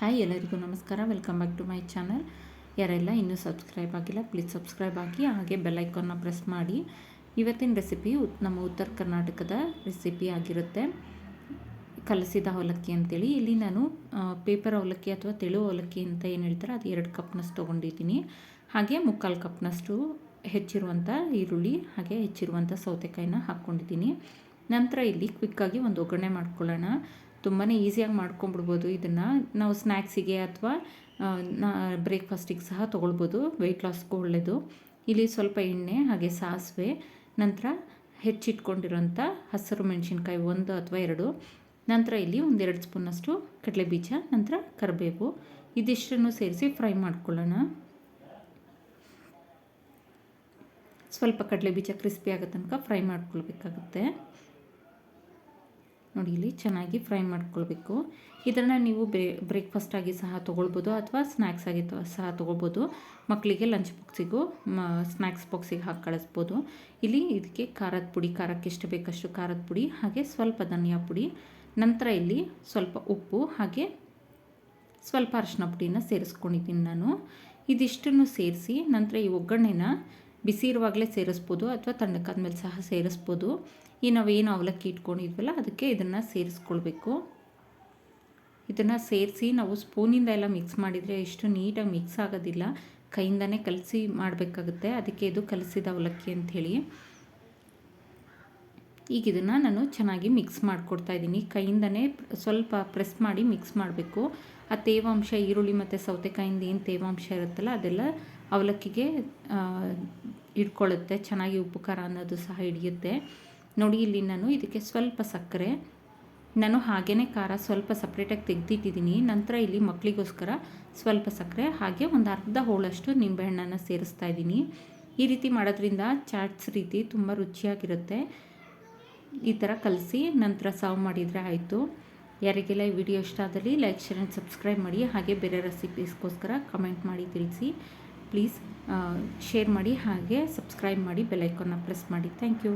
Hi, ಎಲ್ಲರಿಗೂ ನಮಸ್ಕಾರ. Welcome back to my channel ಯಾರೆಲ್ಲ ಇನ್ನೂ ಸಬ್ಸ್ಕ್ರೈಬ್ ಆಗಿಲ್ಲ ಪ್ಲೀಸ್ ಸಬ್ಸ್ಕ್ರೈಬ್ ಆಗಿ ಹಾಗೆ ಬೆಲ್ಲೈಕನ್ನ ಪ್ರೆಸ್ ಮಾಡಿ. ಇವತ್ತಿನ ರೆಸಿಪಿ ನಮ್ಮ ಉತ್ತರ ಕರ್ನಾಟಕದ ರೆಸಿಪಿ ಆಗಿರುತ್ತೆ. ಕಲಸಿದ ಅವಲಕ್ಕಿ ಅಂತೇಳಿ. ಇಲ್ಲಿ ನಾನು ಪೇಪರ್ ಅವಲಕ್ಕಿ ಅಥವಾ ತೆಳು ಅವಲಕ್ಕಿ ಅಂತ ಏನು ಹೇಳ್ತಾರೆ ಅದು ಎರಡು ಕಪ್ನಷ್ಟು ತೊಗೊಂಡಿದ್ದೀನಿ. ಹಾಗೆ ಮುಕ್ಕಾಲು ಕಪ್ನಷ್ಟು ಹೆಚ್ಚಿರುವಂಥ ಈರುಳ್ಳಿ, ಹಾಗೆ ಹೆಚ್ಚಿರುವಂಥ ಸೌತೆಕಾಯಿನ ಹಾಕ್ಕೊಂಡಿದ್ದೀನಿ. ನಂತರ ಇಲ್ಲಿ ಕ್ವಿಕ್ಕಾಗಿ ಒಂದು ಒಗ್ಗರಣೆ ಮಾಡ್ಕೊಳ್ಳೋಣ. ತುಂಬಾ ಈಸಿಯಾಗಿ ಮಾಡ್ಕೊಂಬಿಡ್ಬೋದು ಇದನ್ನು. ನಾವು ಸ್ನ್ಯಾಕ್ಸಿಗೆ ಅಥವಾ ಬ್ರೇಕ್ಫಾಸ್ಟಿಗೆ ಸಹ ತೊಗೊಳ್ಬೋದು. ವೆಯ್ಟ್ ಲಾಸ್ಗೂ ಒಳ್ಳೆಯದು ಇಲ್ಲಿ ಸ್ವಲ್ಪ ಎಣ್ಣೆ, ಹಾಗೆ ಸಾಸಿವೆ, ನಂತರ ಹೆಚ್ಚಿಟ್ಕೊಂಡಿರೋಂಥ ಹಸಿರು ಮೆಣಸಿನ್ಕಾಯಿ ಒಂದು ಅಥವಾ ಎರಡು. ನಂತರ ಇಲ್ಲಿ ಒಂದೆರಡು ಸ್ಪೂನಷ್ಟು ಕಡಲೆ ಬೀಜ ನಂತರ ಕರಿಬೇವು. ಇದಿಷ್ಟನ್ನು ಸೇರಿಸಿ ಫ್ರೈ ಮಾಡ್ಕೊಳ್ಳೋಣ. ಸ್ವಲ್ಪ ಕಡಲೆ ಬೀಜ ಕ್ರಿಸ್ಪಿ ಆಗೋ ತನಕ ಫ್ರೈ ಮಾಡ್ಕೊಳ್ಬೇಕಾಗುತ್ತೆ. ನೋಡಿ, ಇಲ್ಲಿ ಚೆನ್ನಾಗಿ ಫ್ರೈ ಮಾಡ್ಕೊಳ್ಬೇಕು. ಇದನ್ನು ನೀವು ಬ್ರೇ ಬ್ರೇಕ್ಫಾಸ್ಟಾಗಿ ಸಹ ತೊಗೊಳ್ಬೋದು ಅಥವಾ ಸ್ನ್ಯಾಕ್ಸ್ ಆಗಿ ಸಹ ತೊಗೊಳ್ಬೋದು. ಮಕ್ಕಳಿಗೆ ಲಂಚ್ ಬಾಕ್ಸಿಗೂ ಸ್ನ್ಯಾಕ್ಸ್ ಬಾಕ್ಸಿಗೆ ಹಾಕಿ ಕಳಿಸ್ಬೋದು. ಇಲ್ಲಿ ಇದಕ್ಕೆ ಖಾರದ ಪುಡಿ, ಖಾರಕ್ಕೆ ಎಷ್ಟು ಬೇಕಷ್ಟು ಖಾರದ ಪುಡಿ, ಹಾಗೆ ಸ್ವಲ್ಪ ಧನಿಯಾ ಪುಡಿ, ನಂತರ ಇಲ್ಲಿ ಸ್ವಲ್ಪ ಉಪ್ಪು, ಹಾಗೆ ಸ್ವಲ್ಪ ಅರಿಶಿನ ಪುಡಿನ ಸೇರಿಸ್ಕೊಂಡಿದ್ದೀನಿ ನಾನು. ಇದಿಷ್ಟನ್ನು ಸೇರಿಸಿ ನಂತರ ಈ ಒಗ್ಗರಣೆನ ಬಿಸಿ ಇರುವಾಗಲೇ ಸೇರಿಸ್ಬೋದು ಅಥವಾ ತಣ್ಣಕ್ಕಾದ್ಮೇಲೆ ಸಹ ಸೇರಿಸ್ಬೋದು. ಈ ನಾವೇನು ಅವಲಕ್ಕಿ ಇಟ್ಕೊಂಡಿದ್ವಲ್ಲ, ಅದಕ್ಕೆ ಇದನ್ನು ಸೇರಿಸ್ಕೊಳ್ಬೇಕು. ಇದನ್ನು ಸೇರಿಸಿ ನಾವು ಸ್ಪೂನಿಂದ ಎಲ್ಲ ಮಿಕ್ಸ್ ಮಾಡಿದರೆ ಎಷ್ಟು ನೀಟಾಗಿ ಮಿಕ್ಸ್ ಆಗೋದಿಲ್ಲ. ಕೈಯಿಂದನೇ ಕಲಸಿ ಮಾಡಬೇಕಾಗುತ್ತೆ. ಅದಕ್ಕೆ ಇದು ಕಲಸಿದ ಅವಲಕ್ಕಿ ಅಂಥೇಳಿ. ಈಗ ಇದನ್ನು ನಾನು ಚೆನ್ನಾಗಿ ಮಿಕ್ಸ್ ಮಾಡಿಕೊಡ್ತಾ ಇದ್ದೀನಿ. ಕೈಯಿಂದನೇ ಸ್ವಲ್ಪ ಪ್ರೆಸ್ ಮಾಡಿ ಮಿಕ್ಸ್ ಮಾಡಬೇಕು. ಆ ತೇವಾಂಶ, ಈರುಳ್ಳಿ ಮತ್ತು ಸೌತೆಕಾಯಿಂದ ಏನು ತೇವಾಂಶ ಇರುತ್ತಲ್ಲ ಅದೆಲ್ಲ ಅವಲಕ್ಕಿಗೆ ಇಟ್ಕೊಳ್ಳುತ್ತೆ ಚೆನ್ನಾಗಿ ಉಪ್ಪು ಖಾರ ಅನ್ನೋದು ಸಹ ಹಿಡಿಯುತ್ತೆ. ನೋಡಿ ಇಲ್ಲಿ ನಾನು ಇದಕ್ಕೆ ಸ್ವಲ್ಪ ಸಕ್ಕರೆ. ನಾನು ಹಾಗೇ ಖಾರ ಸ್ವಲ್ಪ ಸಪ್ರೇಟಾಗಿ ತೆಗೆದಿಟ್ಟಿದ್ದೀನಿ. ನಂತರ ಇಲ್ಲಿ ಮಕ್ಕಳಿಗೋಸ್ಕರ ಸ್ವಲ್ಪ ಸಕ್ಕರೆ, ಹಾಗೆ ಒಂದು ಅರ್ಧ ಹೋಳಷ್ಟು ನಿಂಬೆಹಣ್ಣನ್ನು ಸೇರಿಸ್ತಾ ಇದ್ದೀನಿ. ಈ ರೀತಿ ಮಾಡೋದ್ರಿಂದ ಚಾಟ್ಸ್ ರೀತಿ ತುಂಬ ರುಚಿಯಾಗಿರುತ್ತೆ. ಈ ಥರ ಕಲಸಿ ನಂತರ ಸರ್ವ್ ಮಾಡಿದರೆ ಆಯಿತು. ಯಾರಿಗೆಲ್ಲ ಈ ವಿಡಿಯೋ ಇಷ್ಟ ಆದಲ್ಲಿ ಲೈಕ್, ಶೇರ್ ಆ್ಯಂಡ್ ಸಬ್ಸ್ಕ್ರೈಬ್ ಮಾಡಿ ಹಾಗೆ ಬೇರೆ ರೆಸಿಪೀಸ್ಗೋಸ್ಕರ ಕಮೆಂಟ್ ಮಾಡಿ ತಿಳಿಸಿ. ಪ್ಲೀಸ್ ಶೇರ್ ಮಾಡಿ ಹಾಗೆ ಸಬ್ಸ್ಕ್ರೈಬ್ ಮಾಡಿ ಬೆಲೈಕನ್ನ ಪ್ರೆಸ್ ಮಾಡಿ. Thank you.